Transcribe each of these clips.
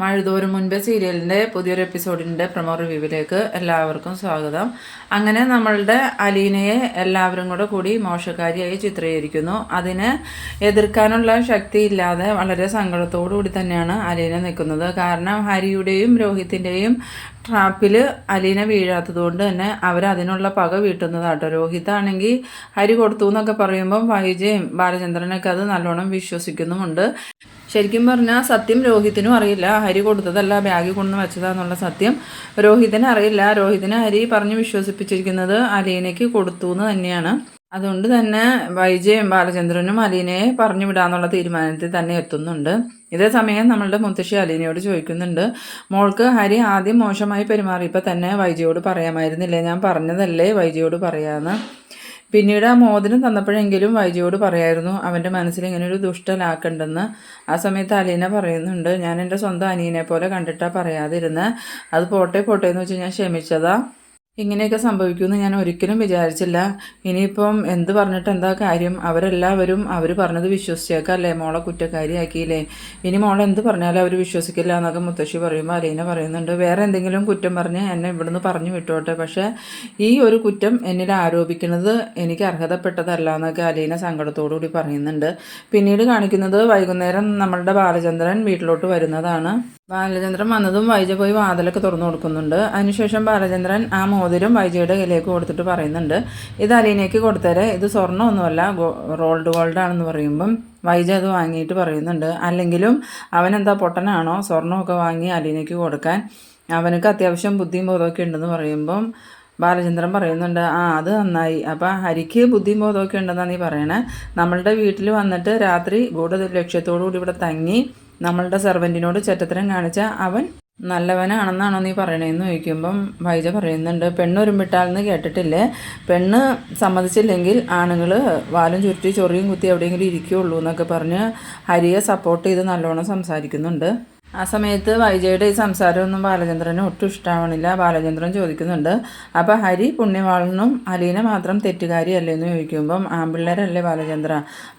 മഴതോറും മുൻപേ സീരിയലിന്റെ പുതിയൊരു എപ്പിസോഡിന്റെ പ്രമോ റിവ്യൂവിലേക്ക് എല്ലാവർക്കും സ്വാഗതം. അങ്ങനെ നമ്മളുടെ അലീനയെ എല്ലാവരും കൂടെ കൂടി മോശക്കാരിയായി ചിത്രീകരിക്കുന്നു. അതിനെ എതിർക്കാനുള്ള ശക്തി ഇല്ലാതെ വളരെ കൂടി തന്നെയാണ് അലീന നിൽക്കുന്നത്. കാരണം ഹരിയുടെയും രോഹിത്തിന്റെയും ട്രാപ്പിൽ അലീന വീഴാത്തതുകൊണ്ട് തന്നെ അവർ അതിനുള്ള പക വീട്ടുന്നതാട്ടോ. രോഹിത്താണെങ്കിൽ ഹരി കൊടുത്തു എന്നൊക്കെ പറയുമ്പം വൈജയും ബാലചന്ദ്രനൊക്കെ അത് നല്ലോണം വിശ്വസിക്കുന്നുമുണ്ട്. ശരിക്കും പറഞ്ഞാൽ സത്യം രോഹിത്തിനും അറിയില്ല. ഹരി കൊടുത്തതല്ല ബാഗിൽ കൊണ്ടു വെച്ചതാന്നുള്ള സത്യം. രോഹിതിന് അറിയില്ല. രോഹിതിനെ ഹരി പറഞ്ഞ് വിശ്വസിപ്പിച്ചിരിക്കുന്നത് അലീനയ്ക്ക് കൊടുത്തു എന്ന് തന്നെയാണ്. അതുകൊണ്ട് തന്നെ വൈജയും ബാലചന്ദ്രനും അലീനയെ പറഞ്ഞു വിടാന്നുള്ള തീരുമാനത്തിൽ തന്നെ എത്തുന്നുണ്ട്. ഇതേ സമയം നമ്മളുടെ മുത്തശ്ശി അലീനയോട് ചോദിക്കുന്നുണ്ട് മോൾക്ക് ഹരി ആദ്യം മോശമായി പെരുമാറിയപ്പോൾ തന്നെ വൈജയോട് പറയാമായിരുന്നില്ലേ? ഞാൻ പറഞ്ഞതല്ലേ വൈജയോട് പറയാമെന്ന് പിന്നീട് ആ മോതിരം തന്നപ്പോഴെങ്കിലും വൈജിയോട് പറയായിരുന്നു അവന്റെ മനസ്സിൽ ഇങ്ങനെ ഒരു ദുഷ്ടലാക്കുണ്ടെന്ന്. ആ സമയത്ത് അലീന പറയുന്നുണ്ട് ഞാൻ എന്റെ സ്വന്തം അനിയനെ പോലെ കണ്ടിട്ടാണ് പറയാതിരുന്നത് അത് പോട്ടെ പോട്ടെ എന്ന് വെച്ച് ഞാൻ ക്ഷമിച്ചതാ. ഇങ്ങനെയൊക്കെ സംഭവിക്കുമെന്ന് ഞാൻ ഒരിക്കലും വിചാരിച്ചില്ല. ഇനിയിപ്പം എന്ത് പറഞ്ഞിട്ട് എന്താ കാര്യം? അവരെല്ലാവരും അവർ പറഞ്ഞത് വിശ്വസിച്ചേക്കല്ലേ? മോളെ കുറ്റക്കാരിയാക്കിയില്ലേ? ഇനി മോളെ എന്ത് പറഞ്ഞാലും അവർ വിശ്വസിക്കില്ല എന്നൊക്കെ മുത്തശ്ശി പറയുമ്പോൾ അലീന പറയുന്നുണ്ട്. വേറെ എന്തെങ്കിലും കുറ്റം പറഞ്ഞ് എന്നെ ഇവിടുന്ന് പറഞ്ഞു വിട്ടോട്ടെ. പക്ഷേ ഈ ഒരു കുറ്റം എന്നിൽ ആരോപിക്കുന്നത് എനിക്ക് അർഹതപ്പെട്ടതല്ല എന്നൊക്കെ അലീന സങ്കടത്തോടുകൂടി പറയുന്നുണ്ട്. പിന്നീട് കാണിക്കുന്നത് വൈകുന്നേരം നമ്മളുടെ ബാലചന്ദ്രൻ വീട്ടിലോട്ട് വരുന്നതാണ്. ബാലചന്ദ്രൻ വന്നതും വൈജ പോയി വാതിലൊക്കെ തുറന്നു കൊടുക്കുന്നുണ്ട്. അതിനുശേഷം ബാലചന്ദ്രൻ ആ മോതിരം വൈജയുടെ കയ്യിലേക്ക് കൊടുത്തിട്ട് പറയുന്നുണ്ട്. ഇത് അലീനയ്ക്ക് കൊടുത്തേരെ. ഇത് സ്വർണമൊന്നുമല്ല. റോൾഡ് ഗോൾഡ് ആണെന്ന് പറയുമ്പം വൈജ അത് വാങ്ങിയിട്ട് പറയുന്നുണ്ട്. അല്ലെങ്കിലും അവനെന്താ പൊട്ടനാണോ? സ്വർണമൊക്കെ വാങ്ങി അലീനയ്ക്ക് കൊടുക്കാൻ അവനക്ക് അത്യാവശ്യം ബുദ്ധിയും ബോധമൊക്കെ ഉണ്ടെന്ന് പറയുമ്പം ബാലചന്ദ്രൻ പറയുന്നുണ്ട് ആ അത് നന്നായി. അപ്പോൾ ഹരിക്ക് ബുദ്ധിയും ബോധമൊക്കെ ഉണ്ടെന്നാണ് നീ പറയണേ. നമ്മളുടെ വീട്ടിൽ വന്നിട്ട് രാത്രി ഗൂഢ ലക്ഷ്യത്തോടു കൂടി ഇവിടെ തങ്ങി നമ്മളുടെ സെർവന്റിനോട് ചെറ്റത്തരം കാണിച്ച അവൻ നല്ലവനാണെന്നാണോ നീ പറയണേന്ന് ചോദിക്കുമ്പം വൈജ പറയുന്നുണ്ട് പെണ്ണ് ഒരുമ്പിട്ടാലെന്ന് കേട്ടിട്ടില്ലേ? പെണ്ണ് സമ്മതിച്ചില്ലെങ്കിൽ ആണുങ്ങൾ വാലും ചുരുട്ടി ചൊറിയും കുത്തി എവിടെയെങ്കിലും ഇരിക്കുകയുള്ളൂ എന്നൊക്കെ പറഞ്ഞ് ഹരിയെ സപ്പോർട്ട് ചെയ്ത് നല്ലോണം സംസാരിക്കുന്നുണ്ട്. ആ സമയത്ത് വൈജയുടെ ഈ സംസാരമൊന്നും ബാലചന്ദ്രന് ഒട്ടും ഇഷ്ടമാവണില്ല ബാലചന്ദ്രൻ ചോദിക്കുന്നുണ്ട് അപ്പോൾ ഹരി പുണ്യവാളനും അലീന മാത്രം തെറ്റുകാരിയല്ലേ? എന്ന് ചോദിക്കുമ്പം ആമ്പിള്ളേരല്ലേ ബാലചന്ദ്ര?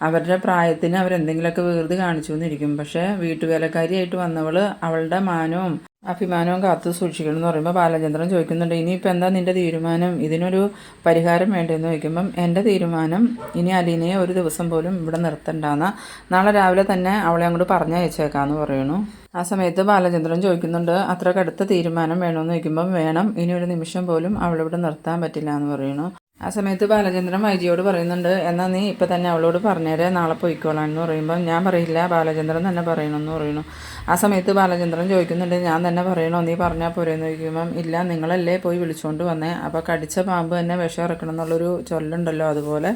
അവരുടെ പ്രായത്തിന് അവരെന്തെങ്കിലുമൊക്കെ വെറുതെ കാണിച്ചു എന്നിരിക്കും പക്ഷേ വീട്ടുവേലക്കാരിയായിട്ട് വന്നവൾ അവളുടെ മാനവും അഭിമാനവും കാത്തു സൂക്ഷിക്കണം എന്ന് പറയുമ്പോൾ ബാലചന്ദ്രൻ ചോദിക്കുന്നുണ്ട് ഇനിയിപ്പോൾ എന്താ നിന്റെ തീരുമാനം? ഇതിനൊരു പരിഹാരം വേണ്ടതെന്ന് ചോദിക്കുമ്പം എന്റെ തീരുമാനം ഇനി അലീനയെ ഒരു ദിവസം പോലും ഇവിടെ നിർത്തണ്ടാന്ന്. നാളെ രാവിലെ തന്നെ അവളെ അങ്ങോട്ട് പറഞ്ഞയച്ചേക്കാന്ന് പറയണു. ആ സമയത്ത് ബാലചന്ദ്രൻ ചോദിക്കുന്നുണ്ട് അത്ര കടുത്ത തീരുമാനം വേണമെന്ന് ചോദിക്കുമ്പം വേണം. ഇനി ഒരു നിമിഷം പോലും അവളിവിടെ നിർത്താൻ പറ്റില്ല എന്ന് പറയണു. ആ സമയത്ത് ബാലചന്ദ്രൻ വൈജിയോട് പറയുന്നുണ്ട് എന്നാൽ നീ ഇപ്പം തന്നെ അവളോട് പറഞ്ഞേരെ നാളെ പോയിക്കോളാം എന്ന് പറയുമ്പോൾ ഞാൻ പറയില്ല ബാലചന്ദ്രൻ തന്നെ പറയണമെന്ന് പറയുന്നു. ആ സമയത്ത് ബാലചന്ദ്രൻ ചോദിക്കുന്നുണ്ട് ഞാൻ തന്നെ പറയണോ? നീ പറഞ്ഞാൽ പോരെന്ന് ചോദിക്കുമ്പം ഇല്ല നിങ്ങളല്ലേ പോയി വിളിച്ചുകൊണ്ട് വന്നേ. അപ്പോൾ കടിച്ച പാമ്പ് തന്നെ വിഷം ഇറക്കണം എന്നുള്ളൊരു ചൊല്ലുണ്ടല്ലോ അതുപോലെ.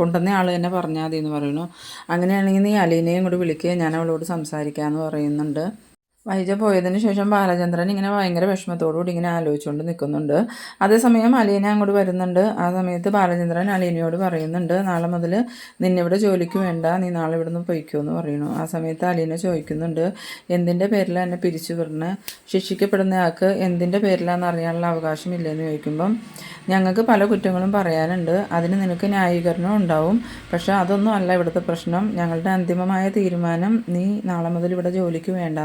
കൊണ്ടുവന്ന ആൾ തന്നെ പറഞ്ഞാൽ മതി എന്ന് പറയുന്നു. അങ്ങനെയാണെങ്കിൽ നീ അലീനയും കൂടി വിളിക്കുക ഞാൻ അവളോട് സംസാരിക്കാമെന്ന് പറയുന്നുണ്ട്. വൈജ പോയതിന് ശേഷം ബാലചന്ദ്രൻ ഇങ്ങനെ ഭയങ്കര വിഷമത്തോടുകൂടി ഇങ്ങനെ ആലോചിച്ചുകൊണ്ട് നിൽക്കുന്നുണ്ട്. അതേസമയം അലീന അങ്ങോട്ട് വരുന്നുണ്ട്. ആ സമയത്ത് ബാലചന്ദ്രൻ അലീനയോട് പറയുന്നുണ്ട് നാളെ മുതൽ നിന്നിവിടെ ജോലിക്ക് വേണ്ട നീ നാളെ ഇവിടുന്ന് പൊയ്ക്കോ എന്ന് പറയുന്നു. ആ സമയത്ത് അലീന ചോദിക്കുന്നുണ്ട് എന്തിന്റെ പേരിലാണ് എന്നെ പിരിച്ചു വിടണ? ശിക്ഷിക്കപ്പെടുന്ന ആൾക്ക് എന്തിന്റെ പേരിലാണെന്ന് അറിയാനുള്ള അവകാശമില്ലെന്ന് ചോദിക്കുമ്പം ഞങ്ങൾക്ക് പല കുറ്റങ്ങളും പറയാനുണ്ട്. അതിന് നിനക്ക് ന്യായീകരണം ഉണ്ടാവും. പക്ഷേ അതൊന്നും അല്ല ഇവിടുത്തെ പ്രശ്നം. ഞങ്ങളുടെ അന്തിമമായ തീരുമാനം നീ നാളെ മുതൽ ഇവിടെ ജോലിക്ക് വേണ്ട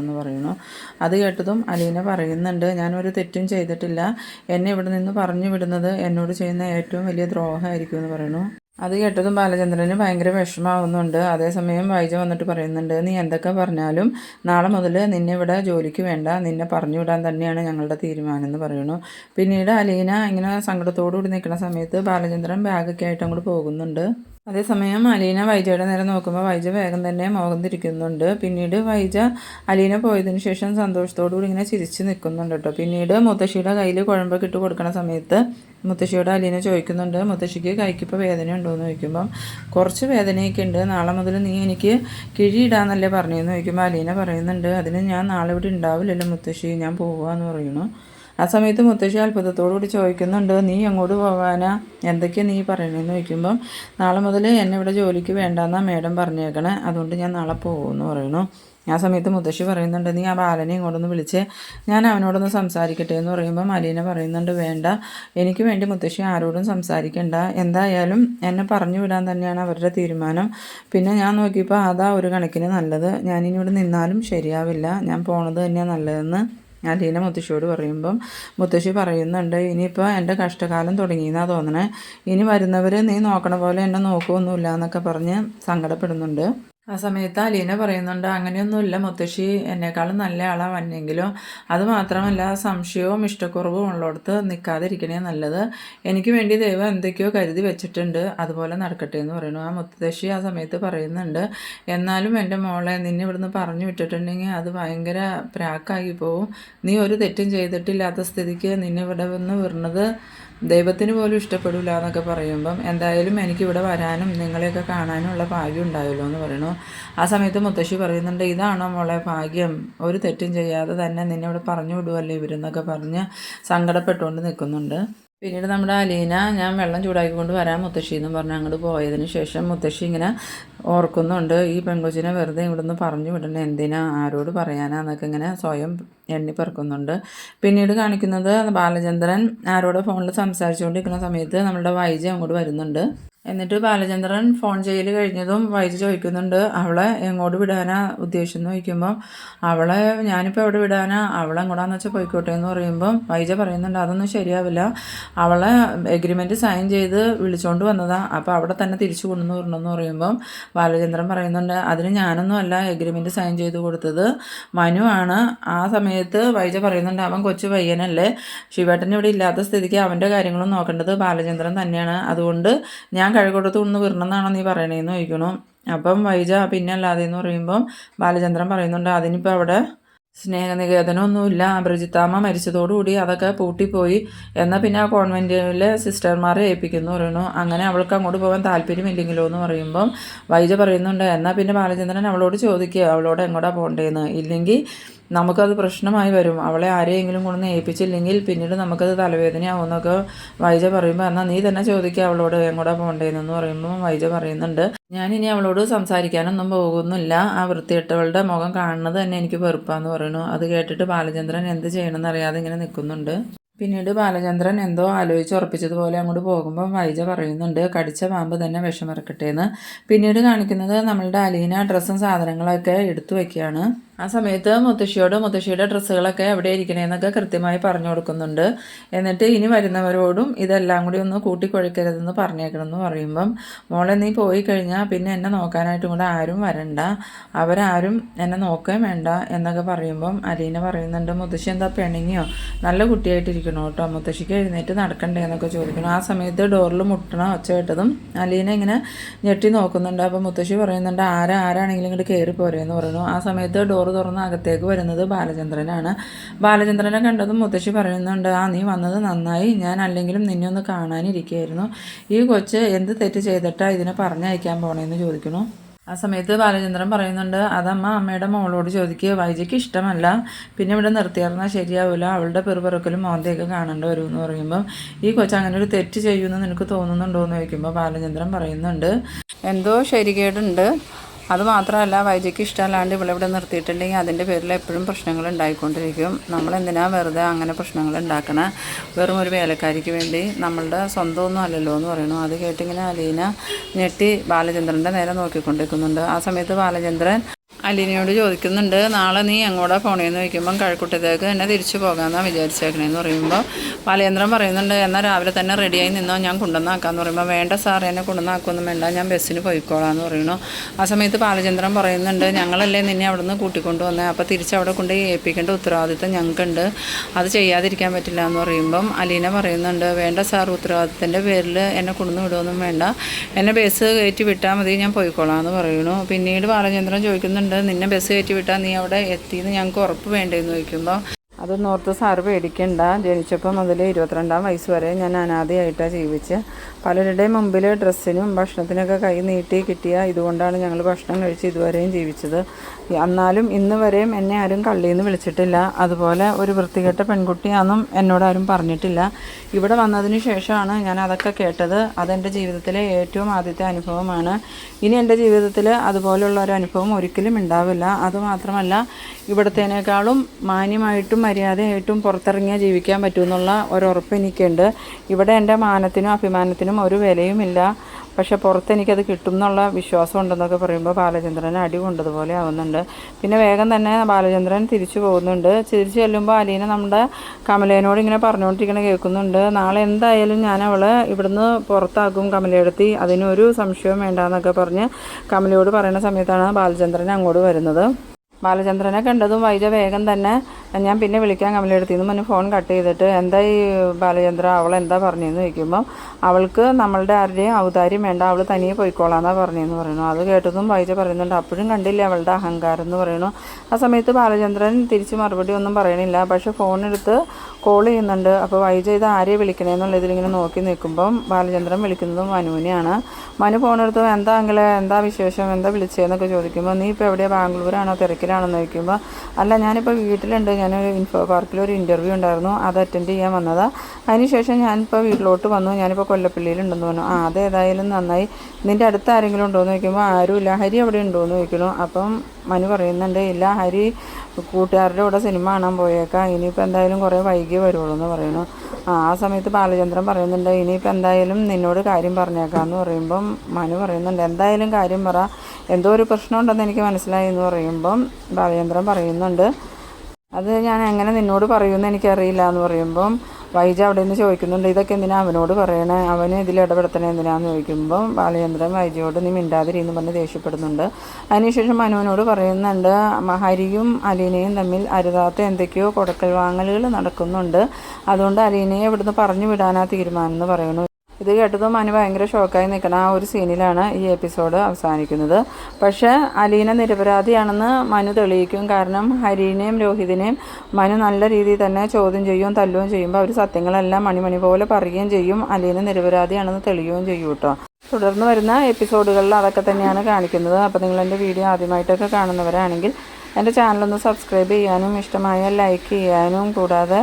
എന്നുള്ളതാണെന്ന് പറയുന്നു. അത് കേട്ടതും അലീന പറയുന്നുണ്ട് ഞാനൊരു തെറ്റും ചെയ്തിട്ടില്ല. എന്നെ ഇവിടെ നിന്ന് പറഞ്ഞു വിടുന്നത് എന്നോട് ചെയ്യുന്ന ഏറ്റവും വലിയ ദ്രോഹമായിരിക്കും എന്ന് പറയുന്നു. അത് കേട്ടതും ബാലചന്ദ്രന് ഭയങ്കര വിഷമാവുന്നുണ്ട് അതേസമയം വൈജ വന്നിട്ട് പറയുന്നുണ്ട് നീ എന്തൊക്കെ പറഞ്ഞാലും നാളെ മുതൽ നിന്നെ ഇവിടെ ജോലിക്ക് വേണ്ട. നിന്നെ പറഞ്ഞു വിടാൻ തന്നെയാണ് ഞങ്ങളുടെ തീരുമാനം എന്ന് പറയുന്നു. പിന്നീട് അലീന ഇങ്ങനെ സങ്കടത്തോടു കൂടി നിൽക്കുന്ന സമയത്ത് ബാലചന്ദ്രൻ ബാഗൊക്കെ ആയിട്ട് അങ്ങോട്ട് പോകുന്നുണ്ട്. അതേസമയം അലീന വൈജയുടെ നേരെ നോക്കുമ്പോൾ വൈജ വേഗം തന്നെ മോഹം തിരിക്കുന്നുണ്ട്. പിന്നീട് വൈജ അലീന പോയതിനു ശേഷം സന്തോഷത്തോടുകൂടി ഇങ്ങനെ ചിരിച്ച് നിൽക്കുന്നുണ്ട് കേട്ടോ. പിന്നീട് മുത്തശ്ശിയുടെ കയ്യിൽ കുഴമ്പൊക്കെ ഇട്ട് കൊടുക്കുന്ന സമയത്ത് മുത്തശ്ശിയോട് അലീന ചോദിക്കുന്നുണ്ട് മുത്തശ്ശിക്ക് കൈക്കിപ്പോൾ വേദന ഉണ്ടോ എന്ന് ചോദിക്കുമ്പം കുറച്ച് വേദനയൊക്കെ ഉണ്ട്. നാളെ മുതൽ നീ എനിക്ക് കിഴിയിടാന്നല്ലേ പറഞ്ഞതെന്ന് ചോദിക്കുമ്പോൾ അലീന പറയുന്നുണ്ട് അതിന് ഞാൻ നാളെ ഇവിടെ ഉണ്ടാവില്ലല്ലോ മുത്തശ്ശി ഞാൻ പോവാന്ന് പറയുന്നു. ആ സമയത്ത് മുത്തശ്ശി അത്ഭുതത്തോടുകൂടി ചോദിക്കുന്നുണ്ട് നീ അങ്ങോട്ട് പോകാനാ? എന്തൊക്കെയാണ് നീ പറയണേന്ന് ചോദിക്കുമ്പം നാളെ മുതൽ എന്നെ ഇവിടെ ജോലിക്ക് വേണ്ടെന്നാ മേഡം പറഞ്ഞേക്കണേ. അതുകൊണ്ട് ഞാൻ നാളെ പോകുമെന്ന് പറയുന്നു. ആ സമയത്ത് മുത്തശ്ശി പറയുന്നുണ്ട് നീ ആ ബാലനെ ഇങ്ങോട്ടൊന്ന് വിളിച്ച് ഞാൻ അവനോടൊന്ന് സംസാരിക്കട്ടെ എന്ന് പറയുമ്പോൾ അലീന പറയുന്നുണ്ട് വേണ്ട. എനിക്ക് വേണ്ടി മുത്തശ്ശി ആരോടും സംസാരിക്കണ്ട. എന്തായാലും എന്നെ പറഞ്ഞു വിടാൻ തന്നെയാണ് അവരുടെ തീരുമാനം. പിന്നെ ഞാൻ നോക്കിയപ്പോൾ അതാ ഒരു കണക്കിന് നല്ലത്. ഞാനിനി ഇവിടെ നിന്നാലും ശരിയാവില്ല. ഞാൻ പോണത് തന്നെയാണ് നല്ലതെന്ന്. അലീന മുത്തശ്ശിയോട് പറയുമ്പം മുത്തശ്ശി പറയുന്നുണ്ട് ഇനിയിപ്പോൾ എന്റെ കഷ്ടകാലം തുടങ്ങിയെന്നാണ് തോന്നണേ. ഇനി വരുന്നവർ നീ നോക്കണ പോലെ എന്നെ നോക്കുമൊന്നുമില്ല എന്നൊക്കെ പറഞ്ഞ് സങ്കടപ്പെടുന്നുണ്ട്. ആ സമയത്ത് അലീന പറയുന്നുണ്ട് അങ്ങനെയൊന്നുമില്ല മുത്തശ്ശി എന്നെക്കാളും നല്ല ആളാ വന്നെങ്കിലും അത് മാത്രമല്ല സംശയവും ഇഷ്ടക്കുറവും ഉള്ളിടത്ത് നിൽക്കാതിരിക്കണേ നല്ലത്. എനിക്ക് വേണ്ടി ദൈവം എന്തൊക്കെയോ കരുതി വെച്ചിട്ടുണ്ട് അതുപോലെ നടക്കട്ടെ എന്ന് പറയുന്നു. ആ മുത്തശ്ശി ആ സമയത്ത് പറയുന്നുണ്ട് എന്നാലും എന്റെ മോളെ നിന്നെ ഇവിടുന്ന് പറഞ്ഞു വിട്ടിട്ടുണ്ടെങ്കിൽ അത് ഭയങ്കര പ്രാക്കായി പോവും. നീ ഒരു തെറ്റും ചെയ്തിട്ടില്ലാത്ത സ്ഥിതിക്ക് നിന്നെ ഇവിടെ വന്ന് വിടുന്നത് ദൈവത്തിന് പോലും ഇഷ്ടപ്പെടില്ല എന്നൊക്കെ പറയുമ്പം എന്തായാലും എനിക്കിവിടെ വരാനും നിങ്ങളെയൊക്കെ കാണാനുമുള്ള ഭാഗ്യം ഉണ്ടായല്ലോ എന്ന് പറയണു ആ സമയത്ത് മുത്തശ്ശി പറയുന്നുണ്ട് ഇതാണോ മോളെ ഭാഗ്യം? ഒരു തെറ്റും ചെയ്യാതെ തന്നെ നിന്നെ ഇവിടെ പറഞ്ഞു വിടുവല്ലേ ഇവരെന്നൊക്കെ പറഞ്ഞ് സങ്കടപ്പെട്ടുകൊണ്ട് നിൽക്കുന്നുണ്ട്. പിന്നീട് നമ്മുടെ അലീന ഞാൻ വെള്ളം ചൂടാക്കിക്കൊണ്ട് വരാൻ മുത്തശ്ശി എന്ന് പറഞ്ഞ് അങ്ങോട്ട് പോയതിന് ശേഷം മുത്തശ്ശി ഇങ്ങനെ ഓർക്കുന്നുണ്ട് ഈ പെൺകൊച്ചിനെ വെറുതെ ഇവിടുന്ന് പറഞ്ഞു വിടണേ എന്തിനാ? ആരോട് പറയാനാന്നൊക്കെ ഇങ്ങനെ സ്വയം എണ്ണി പെറുക്കുന്നുണ്ട്. പിന്നീട് കാണിക്കുന്നത് ബാലചന്ദ്രൻ ആരോട് ഫോണിൽ സംസാരിച്ചുകൊണ്ടിരിക്കുന്ന സമയത്ത് നമ്മുടെ വൈജി അങ്ങോട്ട് വരുന്നുണ്ട്. എന്നിട്ട് ബാലചന്ദ്രൻ ഫോൺ ചെയ്യൽ കഴിഞ്ഞതും വൈദ്യു ചോദിക്കുന്നുണ്ട് അവളെ എങ്ങോട്ട് വിടാനാ ഉദ്ദേശം എന്ന് ചോദിക്കുമ്പോൾ അവളെ ഞാനിപ്പോൾ എവിടെ വിടാനാ? അവളെ എങ്ങോട്ടാന്ന് വെച്ചാൽ പോയിക്കോട്ടെ എന്ന് പറയുമ്പോൾ വൈജ പറയുന്നുണ്ട് അതൊന്നും ശരിയാവില്ല. അവളെ എഗ്രിമെന്റ് സൈൻ ചെയ്ത് വിളിച്ചുകൊണ്ട് വന്നതാ. അപ്പോൾ അവിടെ തന്നെ തിരിച്ചു കൊണ്ടുവന്ന് വരണമെന്ന് പറയുമ്പം ബാലചന്ദ്രൻ പറയുന്നുണ്ട് അതിന് ഞാനൊന്നും അല്ല എഗ്രിമെന്റ് സൈൻ ചെയ്ത് കൊടുത്തത്. മനു ആണ്. ആ സമയത്ത് വൈജ പറയുന്നുണ്ട് അവൻ കൊച്ചു പയ്യനല്ലേ. ശിവേട്ടൻ ഇവിടെ ഇല്ലാത്ത സ്ഥിതിക്ക് അവന്റെ കാര്യങ്ങളും നോക്കേണ്ടത് ബാലചന്ദ്രൻ തന്നെയാണ്. അതുകൊണ്ട് ഞാൻ കഴുകൊടുത്ത് ഒന്ന് വിടണമെന്നാണോ നീ പറയണേന്ന് ചോദിക്കണു. അപ്പം വൈജ പിന്നെ അല്ലാതെ എന്ന് പറയുമ്പം ബാലചന്ദ്രൻ പറയുന്നുണ്ട് അതിനിപ്പോൾ അവിടെ സ്നേഹനികേതനമൊന്നുമില്ല ബ്രജിത്താമ്മ മരിച്ചതോടുകൂടി അതൊക്കെ പൂട്ടിപ്പോയി. എന്നാൽ പിന്നെ ആ കോൺവെന്റിലെ സിസ്റ്റർമാരെ ഏൽപ്പിക്കുന്നു പറയുന്നു. അങ്ങനെ അവൾക്ക് അങ്ങോട്ട് പോകാൻ താല്പര്യമില്ലെങ്കിലോ എന്ന് പറയുമ്പം വൈജ പറയുന്നുണ്ട് എന്നാൽ പിന്നെ ബാലചന്ദ്രൻ അവളോട് ചോദിക്കുക അവളോട് എങ്ങോട്ടാണ് പോകേണ്ടതെന്ന് ഇല്ലെങ്കിൽ നമുക്കത് പ്രശ്നമായി വരും. അവളെ ആരെയെങ്കിലും കൊണ്ടൊന്ന് ഏൽപ്പിച്ചില്ലെങ്കിൽ പിന്നീട് നമുക്കത് തലവേദനയാവുമെന്നൊക്കെ വൈജ പറയുമ്പോൾ എന്നാൽ നീ തന്നെ ചോദിക്കുക അവളോട് എങ്ങോട്ടാ പോകേണ്ടതെന്ന് പറയുമ്പോൾ വൈജ പറയുന്നുണ്ട്. ഞാനിനി അവളോട് സംസാരിക്കാനൊന്നും പോകുന്നില്ല. ആ വൃത്തിയിട്ടവളുടെ മുഖം കാണുന്നത് തന്നെ എനിക്ക് വെറുപ്പാന്ന് പറയുന്നു. അത് കേട്ടിട്ട് ബാലചന്ദ്രൻ എന്ത് ചെയ്യണമെന്ന് അറിയാതെ ഇങ്ങനെ നിൽക്കുന്നുണ്ട്. പിന്നീട് ബാലചന്ദ്രൻ എന്തോ ആലോചിച്ച് ഉറപ്പിച്ചതുപോലെ അങ്ങോട്ട് പോകുമ്പോൾ വൈജ പറയുന്നുണ്ട് കടിച്ച പാമ്പ് തന്നെ വിഷമിറക്കട്ടെ എന്ന് പിന്നീട് കാണിക്കുന്നത് നമ്മളുടെ അലീന ഡ്രസ്സും സാധനങ്ങളൊക്കെ എടുത്തു വയ്ക്കുകയാണ് ആ സമയത്ത് മുത്തശ്ശിയോട് മുത്തശ്ശിയുടെ ഡ്രസ്സുകളൊക്കെ എവിടെ ഇരിക്കണേന്നൊക്കെ കൃത്യമായി പറഞ്ഞു കൊടുക്കുന്നുണ്ട്. എന്നിട്ട് ഇനി വരുന്നവരോടും ഇതെല്ലാം കൂടി ഒന്ന് കൂട്ടിക്കൊഴിക്കരുതെന്ന് പറഞ്ഞേക്കണമെന്ന് പറയുമ്പം മോളെ നീ പോയി കഴിഞ്ഞാൽ പിന്നെ എന്നെ നോക്കാനായിട്ടും കൂടെ ആരും വരണ്ട. അവരാരും എന്നെ നോക്കുകയും വേണ്ട എന്നൊക്കെ പറയുമ്പം അലീന പറയുന്നുണ്ട് മുത്തശ്ശി എന്താ പെണിങ്ങിയോ? നല്ല കുട്ടിയായിട്ടിരിക്കണോ കേട്ടോ. മുത്തശ്ശിക്ക് എഴുന്നേറ്റ് നടക്കണ്ടേ എന്നൊക്കെ ചോദിക്കണം ആ സമയത്ത് ഡോറിൽ മുട്ടണ ഒച്ച കേട്ടതും അലീന ഇങ്ങനെ ഞെട്ടി നോക്കുന്നുണ്ട്. അപ്പോൾ മുത്തശ്ശി പറയുന്നുണ്ട് ആരാ ആരാണെങ്കിലും ഇങ്ങോട്ട് കയറി പോരെന്ന് പറയുന്നു. ആ സമയത്ത് ഡോർ ഡോറ് തുറന്ന് അകത്തേക്ക് വരുന്നത് ബാലചന്ദ്രനാണ്. ബാലചന്ദ്രനെ കണ്ടതും മുത്തശ്ശി പറയുന്നുണ്ട് ആ നീ വന്നത് നന്നായി. ഞാൻ അല്ലെങ്കിലും നിന്നെ ഒന്ന് കാണാനിരിക്കുകയായിരുന്നു ഈ കൊച്ച് എന്ത് തെറ്റ് ചെയ്തിട്ടാ ഇതിനെ പറഞ്ഞയക്കാൻ പോണേന്ന് ചോദിക്കുന്നു. ആ സമയത്ത് ബാലചന്ദ്രൻ പറയുന്നുണ്ട് അതമ്മ അമ്മയുടെ മോളോട് ചോദിക്കുക വൈജയ്ക്ക് ഇഷ്ടമല്ല. പിന്നെ ഇവിടെ നിർത്തിയാർന്നാൽ ശരിയാവില്ല അവളുടെ പെറുപെറുക്കലും മോന്തയൊക്കെ കാണേണ്ടി വരും എന്ന് പറയുമ്പം ഈ കൊച്ചു അങ്ങനെ ഒരു തെറ്റ് ചെയ്യുമെന്ന് നിനക്ക് തോന്നുന്നുണ്ടോ എന്ന് ചോദിക്കുമ്പോൾ ബാലചന്ദ്രൻ പറയുന്നുണ്ട് എന്തോ ശരികേടുണ്ട്. അത് മാത്രമല്ല വൈദ്യക്ക് ഇഷ്ടമല്ലാണ്ട് ഇവിടെ ഇവിടെ നിർത്തിയിട്ടുണ്ടെങ്കിൽ അതിന്റെ പേരിൽ എപ്പോഴും പ്രശ്നങ്ങൾ ഉണ്ടായിക്കൊണ്ടിരിക്കും. നമ്മൾ വെറുതെ അങ്ങനെ പ്രശ്നങ്ങൾ ഉണ്ടാക്കണ? വെറും ഒരു വേലക്കാരിക്ക് വേണ്ടി നമ്മളുടെ സ്വന്തമൊന്നും അല്ലല്ലോ എന്ന് പറയുന്നു. അത് കേട്ടിങ്ങനെ അലീന ഞെട്ടി ബാലചന്ദ്രന്റെ നേരെ നോക്കിക്കൊണ്ടിരിക്കുന്നുണ്ട്. ആ സമയത്ത് ബാലചന്ദ്രൻ അലീനയോട് ചോദിക്കുന്നുണ്ട് നാളെ നീ എങ്ങോട്ടാ പോണേന്ന്? ചോദിക്കുമ്പം കഴക്കൂട്ടത്തേക്ക് തന്നെ തിരിച്ചു പോകാമെന്നാണ് വിചാരിച്ചേക്കണേന്ന് പറയുമ്പോൾ ബാലചന്ദ്രൻ പറയുന്നുണ്ട് എന്നാൽ രാവിലെ തന്നെ റെഡിയായി നിന്നോ ഞാൻ കൊണ്ടുവന്നാക്കാന്ന് പറയുമ്പോൾ വേണ്ട സാർ എന്നെ കൊണ്ടുവന്നാക്കൊന്നും വേണ്ട ഞാൻ ബസ്സിന് പോയിക്കോളാന്ന് പറയുന്നു. ആ സമയത്ത് ബാലചന്ദ്രൻ പറയുന്നുണ്ട് ഞങ്ങളല്ലേ നിന്നെ അവിടെ നിന്ന് കൂട്ടിക്കൊണ്ടു വന്നത് അപ്പോൾ തിരിച്ച് അവിടെ കൊണ്ട് ഏൽപ്പിക്കേണ്ട ഉത്തരവാദിത്തം ഞങ്ങൾക്കുണ്ട്. അത് ചെയ്യാതിരിക്കാൻ പറ്റില്ല എന്ന് പറയുമ്പം അലീന പറയുന്നുണ്ട് വേണ്ട സാർ ഉത്തരവാദിത്തത്തിന്റെ പേരിൽ എന്നെ കൊണ്ടുവന്ന് വിടുമൊന്നും വേണ്ട. എന്നെ ബസ് കയറ്റി വിട്ടാൽ മതി ഞാൻ പോയിക്കോളാം എന്ന് പറയുന്നു. പിന്നീട് ബാലചന്ദ്രൻ ചോദിക്കുന്നുണ്ട് നിന്നെ ബസ് കയറ്റി വിട്ടാൽ നീ അവിടെ എത്തിയെന്ന് ഞങ്ങൾക്ക് ഉറപ്പ് വേണ്ടേന്ന് ചോദിക്കുമ്പോൾ അതൊന്നും ഓർത്ത് സാറ് പേടിക്കണ്ട. ജനിച്ചപ്പോൾ മുതൽ ഇരുപത്തിരണ്ടാം വയസ്സ് വരെ ഞാൻ അനാഥയായിട്ടാണ് ജീവിച്ച്. പലരുടെയും മുമ്പിൽ ഡ്രസ്സിനും ഭക്ഷണത്തിനൊക്കെ കൈ നീട്ടി കിട്ടിയ ഇതുകൊണ്ടാണ് ഞങ്ങൾ ഭക്ഷണം കഴിച്ച് ഇതുവരെയും ജീവിച്ചത്. എന്നാലും ഇന്ന് വരെയും എന്നെ ആരും കള്ളിയിൽ നിന്ന് വിളിച്ചിട്ടില്ല. അതുപോലെ ഒരു വൃത്തികെട്ട പെൺകുട്ടിയാണെന്നും എന്നോട് ആരും പറഞ്ഞിട്ടില്ല. ഇവിടെ വന്നതിന് ശേഷമാണ് ഞാൻ അതൊക്കെ കേട്ടത്. അതെന്റെ ജീവിതത്തിലെ ഏറ്റവും ആദ്യത്തെ അനുഭവമാണ്. ഇനി എന്റെ ജീവിതത്തിൽ അതുപോലുള്ള ഒരു അനുഭവം ഒരിക്കലും ഉണ്ടാവില്ല. അതുമാത്രമല്ല ഇവിടത്തേനേക്കാളും മാന്യമായിട്ടും മര്യാദയായിട്ടും പുറത്തിറങ്ങിയാൽ ജീവിക്കാൻ പറ്റുമെന്നുള്ള ഒരുറപ്പ് എനിക്കുണ്ട് ഇവിടെ എന്റെ മാനത്തിനും അഭിമാനത്തിനും ഒരു വിലയുമില്ല. പക്ഷേ പുറത്ത് എനിക്കത് കിട്ടും എന്നുള്ള വിശ്വാസം ഉണ്ടെന്നൊക്കെ പറയുമ്പോൾ ബാലചന്ദ്രൻ അടി കൊണ്ടതുപോലെ ആവുന്നുണ്ട്. പിന്നെ വേഗം തന്നെ ബാലചന്ദ്രൻ തിരിച്ചു പോകുന്നുണ്ട്. തിരിച്ചു ചെല്ലുമ്പോൾ അലീന നമ്മുടെ കമലേനോട് ഇങ്ങനെ പറഞ്ഞുകൊണ്ടിരിക്കണ കേൾക്കുന്നുണ്ട്. നാളെ എന്തായാലും ഞാൻ അവളെ ഇവിടുന്ന് പുറത്താക്കും കമലയെടുത്തി. അതിനൊരു സംശയവും വേണ്ടാന്നൊക്കെ പറഞ്ഞ് കമലയോട് പറയുന്ന സമയത്താണ് ബാലചന്ദ്രൻ അങ്ങോട്ട് വരുന്നത്. ബാലചന്ദ്രനെ കണ്ടതും വൈദ്യ വേഗം തന്നെ ഞാൻ പിന്നെ വിളിക്കാൻ കമലെടുത്തിന്ന് മുന്നേ ഫോൺ കട്ട് ചെയ്തിട്ട് എന്താ ഈ ബാലചന്ദ്ര അവൾ എന്താ പറഞ്ഞതെന്ന് ചോദിക്കുമ്പം അവൾക്ക് നമ്മളുടെ ആരുടെയും ഔദാര്യം വേണ്ട അവൾ തനിയെ പോയിക്കോളാന്നാ പറഞ്ഞതെന്ന് പറയുന്നു. അത് കേട്ടതും വൈജ പറയുന്നുണ്ട് അപ്പോഴും കണ്ടില്ല അവളുടെ അഹങ്കാരം എന്ന് പറയുന്നു. ആ സമയത്ത് ബാലചന്ദ്രൻ തിരിച്ച് മറുപടി ഒന്നും പറയണില്ല പക്ഷെ ഫോണെടുത്ത് കോൾ ചെയ്യുന്നുണ്ട്. അപ്പോൾ വൈജ ഇത് ആരെയും വിളിക്കണേന്നുള്ള ഇതിലിങ്ങനെ നോക്കി നിൽക്കുമ്പം ബാലചന്ദ്രൻ വിളിക്കുന്നതും മനുവിനെയാണ്. മനു ഫോണെടുത്ത് എന്താ അങ്കിളെ എന്താ വിശേഷം എന്താ വിളിച്ചതെന്നൊക്കെ ചോദിക്കുമ്പോൾ നീ ഇപ്പോൾ എവിടെയാണ് ബാംഗ്ലൂരാണോ തിരക്കിലാണെന്ന് ചോദിക്കുമ്പോൾ അല്ല ഞാനിപ്പോൾ വീട്ടിലുണ്ട്. ഞാനൊരു ഇൻഫോ പാർക്കിൽ ഒരു ഇന്റർവ്യൂ ഉണ്ടായിരുന്നു. അത് അറ്റൻഡ് ചെയ്യാൻ വന്നതാണ് അതിനുശേഷം ഞാനിപ്പോൾ വീട്ടിലോട്ട് വന്നു. ഞാനിപ്പോൾ കൊല്ലപ്പള്ളിയിലുണ്ടെന്ന് പറഞ്ഞു. ആ അതേതായാലും നന്നായി. നിന്റെ അടുത്ത് ആരെങ്കിലും ഉണ്ടോ എന്ന് ചോദിക്കുമ്പോൾ ആരുമില്ല. ഹരി അവിടെ ഉണ്ടോ എന്ന് ചോദിക്കുന്നു. അപ്പം മനു പറയുന്നുണ്ട് ഇല്ല ഹരി കൂട്ടുകാരുടെ കൂടെ സിനിമ കാണാൻ പോയേക്കാം. ഇനിയിപ്പോൾ എന്തായാലും കുറേ വൈകി വരുള്ളൂ എന്ന് പറയുന്നു. ആ സമയത്ത് ബാലചന്ദ്രൻ പറയുന്നുണ്ട് ഇനിയിപ്പോൾ എന്തായാലും നിന്നോട് കാര്യം പറഞ്ഞേക്കാം എന്ന് പറയുമ്പം മനു പറയുന്നുണ്ട് എന്തായാലും കാര്യം പറ. എന്തോ ഒരു പ്രശ്നമുണ്ടെന്ന് എനിക്ക് മനസ്സിലായി എന്ന് പറയുമ്പം ബാലചന്ദ്രൻ പറയുന്നുണ്ട്. അത് ഞാൻ എങ്ങനെ നിന്നോട് പറയുമെന്ന് എനിക്കറിയില്ല എന്ന് പറയുമ്പം വൈജ അവിടെ നിന്ന് ചോദിക്കുന്നുണ്ട് ഇതൊക്കെ എന്തിനാ അവനോട് പറയണേ? അവന് ഇതിൽ ഇടപെടുത്തണേ എന്തിനാന്ന് ചോദിക്കുമ്പം ബാലചന്ദ്രൻ വൈജയോട് നീ മിണ്ടാതിരിയെന്ന് പറഞ്ഞ് ദേഷ്യപ്പെടുന്നുണ്ട്. അതിനുശേഷം മനുവിനോട് പറയുന്നുണ്ട് ഹരിയും അലീനയും തമ്മിൽ അരുതാത്ത എന്തൊക്കെയോ കൊടക്കൽ വാങ്ങലുകൾ നടക്കുന്നുണ്ട്. അതുകൊണ്ട് അലീനയെ ഇവിടുന്ന് പറഞ്ഞു വിടാനാ തീരുമാനം എന്ന് പറയുന്നു. ഇത് കേട്ടതും അനു ഭയങ്കര ഷോക്കായി നിൽക്കുന്ന ആ ഒരു സീനിലാണ് ഈ എപ്പിസോഡ് അവസാനിക്കുന്നത്. പക്ഷേ അലീന നിരപരാധിയാണെന്ന് മനു തെളിയിക്കും. കാരണം ഹരീനെയും രോഹിതിനെയും മനു നല്ല രീതിയിൽ തന്നെ ചോദ്യം ചെയ്യുകയും തല്ലുകയും ചെയ്യുമ്പോൾ അവർ സത്യങ്ങളെല്ലാം മണിമണി പോലെ പറയുകയും ചെയ്യും. അലീന നിരപരാധിയാണെന്ന് തെളിയുകയും ചെയ്യും കേട്ടോ. തുടർന്ന് വരുന്ന എപ്പിസോഡുകളിൽ അതൊക്കെ തന്നെയാണ് കാണിക്കുന്നത്. അപ്പോൾ നിങ്ങൾ എന്റെ വീഡിയോ ആദ്യമായിട്ടൊക്കെ കാണുന്നവരാണെങ്കിൽ എന്റെ ചാനലൊന്ന് സബ്സ്ക്രൈബ് ചെയ്യാനും ഇഷ്ടമായ ലൈക്ക് ചെയ്യാനും കൂടാതെ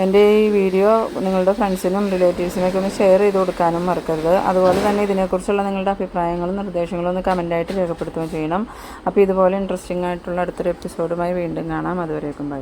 എന്റെ ഈ വീഡിയോ നിങ്ങളുടെ ഫ്രണ്ട്സിനും റിലേറ്റീവ്സിനൊക്കെ ഒന്ന് ഷെയർ ചെയ്ത് കൊടുക്കാനും മറക്കരുത്. അതുപോലെ തന്നെ ഇതിനെക്കുറിച്ചുള്ള നിങ്ങളുടെ അഭിപ്രായങ്ങളും നിർദ്ദേശങ്ങളും ഒന്ന് കമന്റായിട്ട് രേഖപ്പെടുത്തുകയും ചെയ്യണം. അപ്പോൾ ഇതുപോലെ ഇൻട്രസ്റ്റിംഗ് ആയിട്ടുള്ള അടുത്തൊരു എപ്പിസോഡുമായി വീണ്ടും കാണാം. അതുവരേക്കും ബൈ